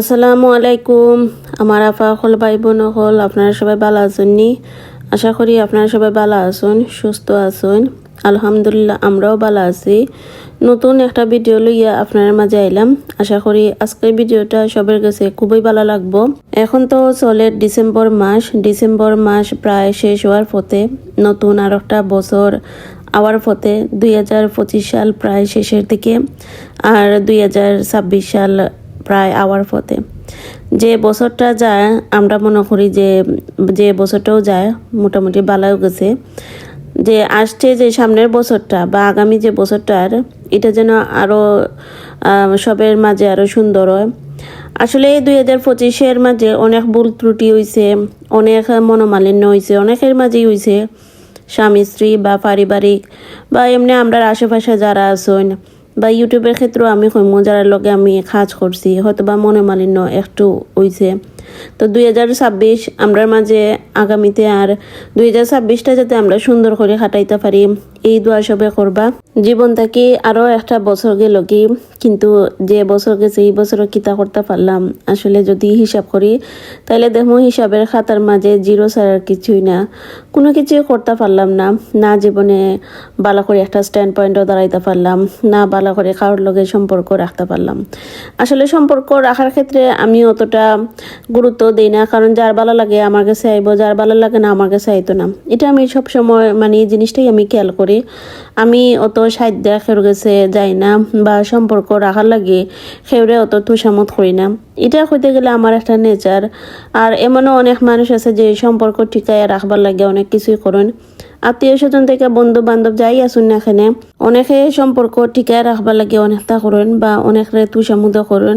আসসালামু আলাইকুম। আমার আফা হল ভাই বোন হল, আপনারা সবাই ভালো আছেন নি? আশা করি আপনারা সবাই ভালো আছেন, সুস্থ আছেন। আলহামদুলিল্লাহ, আমরাও ভালো আছি। নতুন একটা ভিডিও লইয়া আপনার মাঝে আইলাম। আশা করি আজকের ভিডিওটা সবার কাছে খুবই ভালো লাগবো। এখন তো চলে ডিসেম্বর মাস। ডিসেম্বর মাস প্রায় শেষ হওয়ার পথে, নতুন আর একটা বছর আওয়ার পথে। দুই হাজার পঁচিশ সাল প্রায় শেষের দিকে, আর দুই হাজার ছাব্বিশ সাল প্রায় আওয়ার পথে। যে বছরটা যায়, আমরা মনে করি যে যে বছরটাও যায়, মোটামুটি ভালো গেছে। যে আসছে যে সামনের বছরটা বা আগামী যে বছরটার এটা যেন আরও সবের মাঝে আরও সুন্দর হয়। আসলে এই দুই হাজার পঁচিশের মাঝে অনেক ভুল ত্রুটি হয়েছে অনেক মনোমালিন্য হয়েছে অনেকের মাঝেই হয়েছে স্বামী, স্ত্রী বা পারিবারিক বা এমনি আমরা আশেপাশে যারা আছেন বা ইউটিউবের ক্ষেত্রেও আমি কইমু, যারা লগে আমি কাজ করছি হয়তো বা মনোমালিন্য একটু হইছে। তো দুই হাজার ছাব্বিশ আমরার মাঝে আগামীতে আর দুই হাজার ছাব্বিশটা যাতে আমরা সুন্দর করে কাটাইতে পারি, এই দোয়া সবে করবা। জীবন থাকি আরও একটা বছর গেল কি, কিন্তু যে বছর গেছে এই বছরও কিতা করতে পারলাম। আসলে যদি হিসাব করি তাহলে দেখব হিসাবের খাতার মাঝে জিরো ছাড়ার কিছুই না। কোনো কিছুই করতে পারলাম না। না জীবনে ভালো করে একটা স্ট্যান্ড পয়েন্টও দাঁড়াইতে পারলাম, না ভালো করে কারোর লগে সম্পর্ক রাখতে পারলাম। আসলে সম্পর্ক রাখার ক্ষেত্রে আমি অতটা গুরুত্ব দিই না, কারণ যার ভালো লাগে আমার কাছে আইব, যার ভালো লাগে না আমার কাছে আইতো না। এটা আমি সব সময় মানে এই জিনিসটাই আমি খেয়াল করি। আমি অত সাহায্য খেউর কাছে যাই না বা সম্পর্ক রাখার লাগে খেউরে অত তুষামত করি না। এটা হইতে গেলে আমার একটা নেচার আর এমনও অনেক মানুষ আছে যে সম্পর্ক ঠিকায় রাখবার লাগে অনেক কিছুই করেন। আত্মীয় স্বজন থেকে বন্ধু বান্ধব যাই আসুন না এখানে অনেকে সম্পর্ক ঠিকায় রাখবার লাগে অনেকটা করেন বা অনেকরে তুষামুদ করেন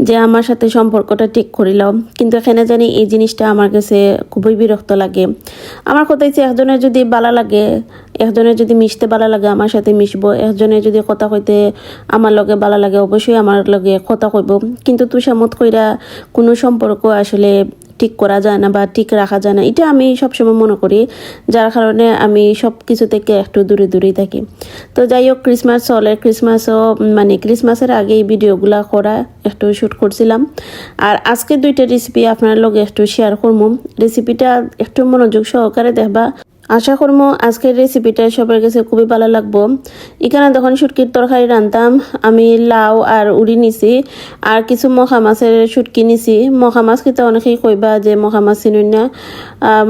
যে আমার সাথে সম্পর্কটা ঠিক করিলাম। কিন্তু এখানে জানি এই জিনিসটা আমার কাছে খুবই বিরক্ত লাগে। আমার কথা হচ্ছে একজনের যদি ভালো লাগে একজনের যদি মিশতে ভালো লাগে আমার সাথে মিশবো একজনের যদি কথা কইতে আমার লগে ভালো লাগে অবশ্যই আমার লগে কথা কইব। কিন্তু তুষামত কইরা কোনো সম্পর্ক আসলে ঠিক করা যায় না বা ঠিক রাখা যায় না, এটা আমি সবসময় মনে করি। যার কারণে আমি সব কিছু থেকে একটু দূরে দূরেই থাকি। তো যাই হোক ক্রিসমাস চলে ক্রিসমাসও মানে ক্রিসমাসের আগে এই ভিডিওগুলো করা একটু শ্যুট করছিলাম। আর আজকে দুইটা রেসিপি আপনার লগে একটু শেয়ার করব রেসিপিটা একটু মনোযোগ সহকারে দেখবা। আশা করব আজকের রেসিপিটা সবার কাছে খুবই ভালো লাগবো। এখানে যখন শুটকির তরকারি রান্তাম আমি লাউ আর উড়ি নিছি, আর কিছু মখা মাছের শুটকি নিছি। মখা মাছ কিতা অনেকেই কইবা যে মখা মাছ চিনুন না।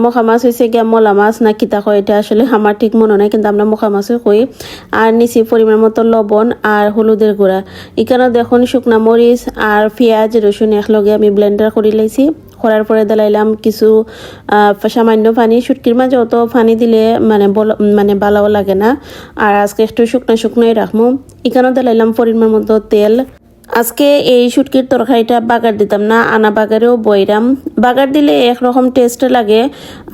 মখা মাছ হয়েছে গিয়া মলা মাছ, না কিতা কয়, এটা আসলে আমার ঠিক মনে নাই, কিন্তু আমরা মখা মাছও কই। আর নিছি পরিমাণ মতো লবণ আর হলুদের গুঁড়া। এখানে দেখুন শুকনা মরিচ আর পেঁয়াজ, রসুন একলগে আমি ব্লেন্ডার করে লাইছি। করার পরে দিলাইলাম কিছু সামান্য পানি। শুটকির মাঝে অত পানি দিলে মানে মানে ভালোও লাগে না। আর আজকে একটু শুকনো শুকনোই রাখব। এখানেও দিলাইলাম পরিমাণ মতো তেল। আজকে এই শুটকির তরকারিটা বাগার দিতাম না আনা বাগারেও বইরাম। বাগার দিলে একরকম টেস্ট লাগে,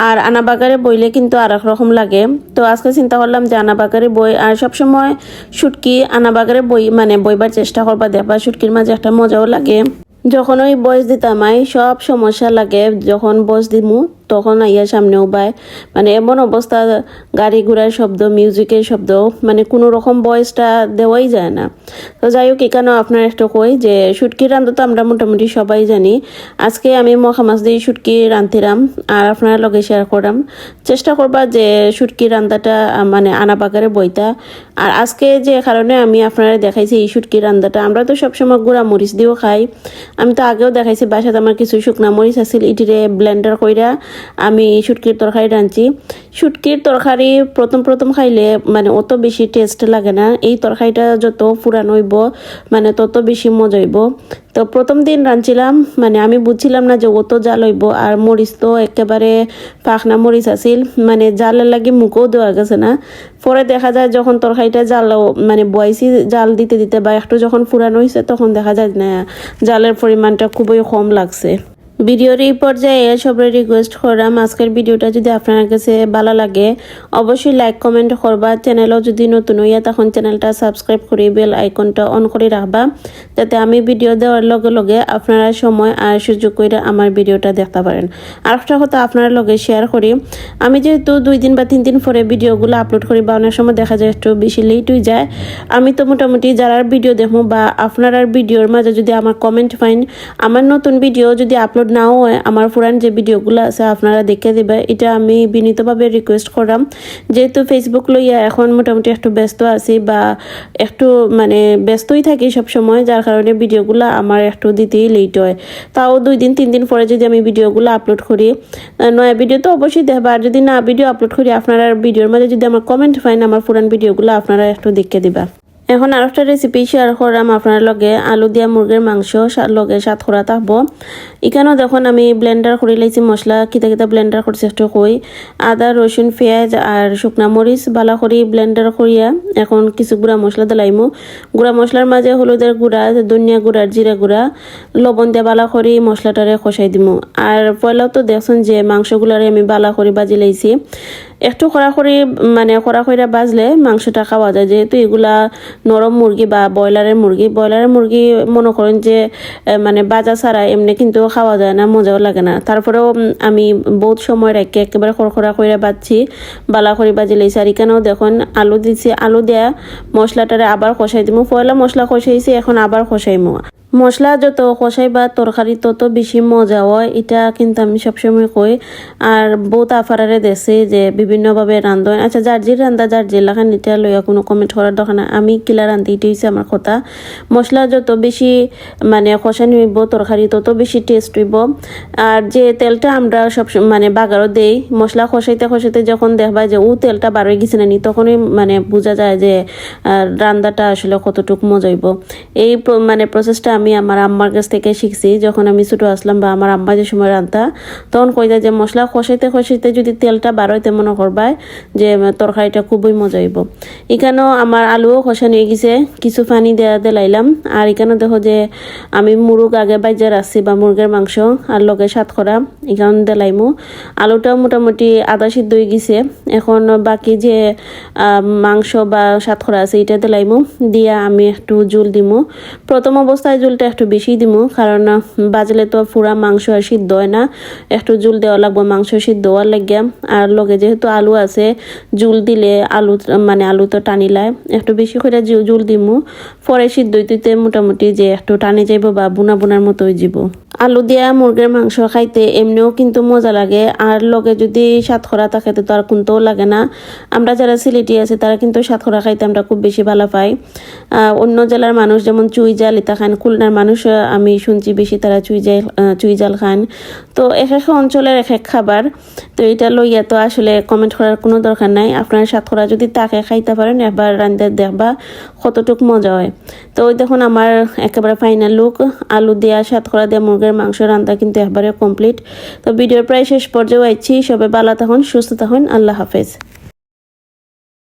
আর আনা বাগারে বইলে কিন্তু আর রকম লাগে। তো আজকে চিন্তা করলাম যে আনা বাগারে বই, আর সবসময় শুটকি আনা বাগারে বই মানে বইবার চেষ্টা করবা, দেখবা শুটকির মাঝে একটা মজাও লাগে। যখন ওই বয়স দিতাম আই সব সমস্যা লাগে। যখন বয়স দিমু তখন আইয়া সামনেও পায় মানে এমন অবস্থা, গাড়ি ঘোড়ার শব্দ মিউজিকের শব্দ মানে কোনো রকম বয়সটা দেওয়াই যায় না। তো যাই হোক, এখানেও আপনার একটা কই যে শুটকি রান্ধা তো আমরা মোটামুটি সবাই জানি। আজকে আমি মখা মাছ দিয়ে শুটকি রাঁধতিরাম আর আপনার লগে শেয়ার করাম। চেষ্টা করবা যে শুটকি রান্দাটা মানে আনা বাগারে বইতা। আর আজকে যে কারণে আমি আপনারা দেখাইছি এই শুটকি রান্দাটা আমরা তো সবসময় গুঁড়া মরিচ দিয়েও খাই। আমি তো আগেও দেখাইছি, বাসাতে আমার কিছু শুকনা মরিচ আছিল ইটিরে ব্লেন্ডার কইরা আমি শুটকির তরকারি রাঁধছি। শুটকির তরকারি প্রথম প্রথম খাইলে মানে অত বেশি টেস্ট লাগে না। এই তরকারিটা যত পুরানো হইব মানে তত বেশি মজা হইব। তো প্রথম দিন রাঁধছিলাম মানে আমি বুঝছিলাম না যে অত জাল হইব আর মরিচ তো একেবারে পাখনা মরিচ আছিল মানে জালের লাগে মুখও দেওয়া গেছে না। পরে দেখা যায় যখন তরকারিটা জাল মানে বয়সি জাল দিতে দিতে বা একটু যখন পুরানো হয়েছে তখন দেখা যায় না, জালের পরিমাণটা খুবই কম লাগছে। ভিডিওর এই পর্যায়ে সবাই রিকোয়েস্ট করলাম। আজকের ভিডিওটা যদি আপনার কাছে ভালো লাগে, অবশ্যই লাইক কমেন্ট করবা। চ্যানেলও যদি নতুন হইয়া, তখন চ্যানেলটা সাবস্ক্রাইব করে বেল আইকনটা অন করে রাখবা। যাতে আমি ভিডিও দেওয়ার লগে লগে আপনারা সময় আর সুযোগ করে আমার ভিডিওটা দেখতে পারেন। আর একটা কথা আপনার লগে শেয়ার করি। আমি যেহেতু দুই দিন বা তিন দিন পরে ভিডিওগুলো আপলোড করি বা অনেক সময় দেখা যায় একটু বেশি লেট হয়ে যায়, আমি তো মোটামুটি যারা ভিডিও দেখব বা আপনার ভিডিওর মাঝে যদি আমার কমেন্ট পাইন, আমার নতুন ভিডিও যদি আপলোড নাও হয় আমার পুরান যে ভিডিওগুলো আছে, আপনারা দেখে দেবে। এটা আমি বিনীতভাবে রিকোয়েস্ট করাম যেহেতু ফেসবুক লইয়া এখন মোটামুটি একটু ব্যস্ত আছি বা একটু মানে ব্যস্তই থাকি সব সময় যার কারণে ভিডিওগুলো আমার একটু দিতেই লেট হয়। তাও দুই দিন, তিন দিন পরে যদি আমি ভিডিওগুলো আপলোড করি নয়া ভিডিও তো অবশ্যই দেখবা আর যদি না ভিডিও আপলোড করি, আপনারা ভিডিওর মাঝে যদি আমার কমেন্ট পাইন, আমার পুরান ভিডিওগুলো আপনারা একটু দেখে দিবা। এখন আর একটা রেসিপি শেয়ার করলাম আপনার লগে। আলু দিয়া মুরগির মাংস লগে সাত খোরা থাকব এখানেও দেখুন আমি ব্লেন্ডার করে লাইছি মশলা কিতা কিতা ব্লেন্ডার করছি একটু কই আদা রসুন পেঁয়াজ আর শুকনা মরিচ বালা করি ব্লেন্ডার করিয়া এখন কিছু গুঁড়া মশলা দিলাইমু। গুঁড়া মশলার মাঝে হলুদের গুঁড়া, ধনিয়া গুঁড়া জিরা গুঁড়া, লবণ দিয়ে বালা করি মশলাটারে কষাই দিমু। আর পয়লাও তো দেখছেন যে মাংসগুলারে আমি বালা করে বাজি লাইছি একটু করে মানে করে বাজলে মাংসটা খাওয়া যায়। যেহেতু এগুলা নরম মুরগি বা ব্রয়লারের মুরগি ব্রয়লারের মুরগি মনে করেন যে মানে বাজা ছাড়া এমনি কিন্তু খাওয়া যায় না, মজাও লাগে না। তারপরেও আমি বহুত সময় রেখে একেবারে খড়খড়া করে বাজছি। বালা করে বাজি লাইছি আর এখানেও দেখুন আলু দিছি, আলু দেয়া মশলাটারে আবার কষাই দিব পয়লা মশলা কষাইছি, এখন আবার কষাইমু। মশলা যত কষাই বা তরকারি তত বেশি মজা হয়, এটা কিন্তু আমি সবসময় কই। আর বহুত আফারারে দেশে যে বিভিন্নভাবে রান্ধন। আচ্ছা যার যে রান্ধা, যার যে লাখান এটা লইয়া কোনো কমেন্ট করার দরকার নাই। আমি কিলা রান্ধি এটা হচ্ছে আমার কথা। মশলা যত বেশি মানে কষানি হইব তরকারি তত বেশি টেস্ট হইব। আর যে তেলটা আমরা সব মানে বাগারও দেই, মশলা কষাইতে কষাইতে যখন দেখবা যে, ও, তেলটা বার হয়ে গেছে না নি, তখনই মানে বোঝা যায় যে রান্নাটা আসলে কতটুকু মজা হইব। এই মানে প্রসেসটা আমি আমার আম্মার কাছ থেকে শিখছি, যখন আমি ছোটো আসলাম বা আমার আম্মা যে সময় রান্তা, তখন কইতা যে মশলা কষাইতে কষাইতে যদি তেলটা বার হইতে মনে করবায় যে তরকারিটা খুবই মজা হইব। এখানেও আমার আলুও কষানো হয়ে গেছে, কিছু পানি দেওয়া দিলাইলাম। আর এখানে দেখো যে আমি মুরগ আগে বাইজা রাখছি বা মুরগের মাংস, আর লগে সাত করা এখানে দিলাইমু। আলুটাও মোটামুটি আদা সিদ্ধ হয়ে গেছে। এখন বাকি যে মাংস বা সাতখরা আছে, এটা দিলাইমু। দিয়া আমি একটু জুল দিমু। প্রথম অবস্থায় জুলটা একটু বেশি দিমু, কারণ বাজলে তো পুরা মাংস আর সিদ্ধ হয় না। একটু জুল দেওয়া লাগবে মাংস সিদ্ধ হওয়ার লাগিয়া। আর লগে যেহেতু আলু আছে, জুল দিলে আলু মানে আলু তো টানি লায় একটু বেশি করে জুল দিমু। পরে সিদ্ধ হইতে মোটামুটি যে একটু টানি যাইব বা বোনা বোনার মতো যাব আলু দিয়া মুরগির মাংস খাইতে এমনিও কিন্তু মজা লাগে। আর লগে যদি সাতখরা থাকে তো আর কোনটাও লাগে না। আমরা যারা সিলেটি আছে, তারা কিন্তু সাতখরা খাইতে আমরা খুব বেশি ভালো পাই। অন্য জেলার মানুষ যেমন চুই জাল ইতা খান, খুলনার মানুষ আমি শুনছি বেশি তারা চুই জাল চুই জাল খান। তো এক এক অঞ্চলের এক এক খাবার। তো এটা লইয়া তো আসলে কমেন্ট করার কোনো দরকার নাই। আপনার সাতখরা যদি তাকে খাইতে পারেন, একবার রান্ধে দেখবা কতটুক মজা হয়। তো ওই দেখুন আমার একেবারে ফাইনাল লুক আলু দেওয়া সাতখরা দেওয়া মুরগের মাংস রান্না কিন্তু একবারে কমপ্লিট তো ভিডিওর প্রায় শেষ পর্যায়ে আইছি। সবাই ভালো থাকুন, সুস্থ থাকুন। আল্লাহ হাফেজ।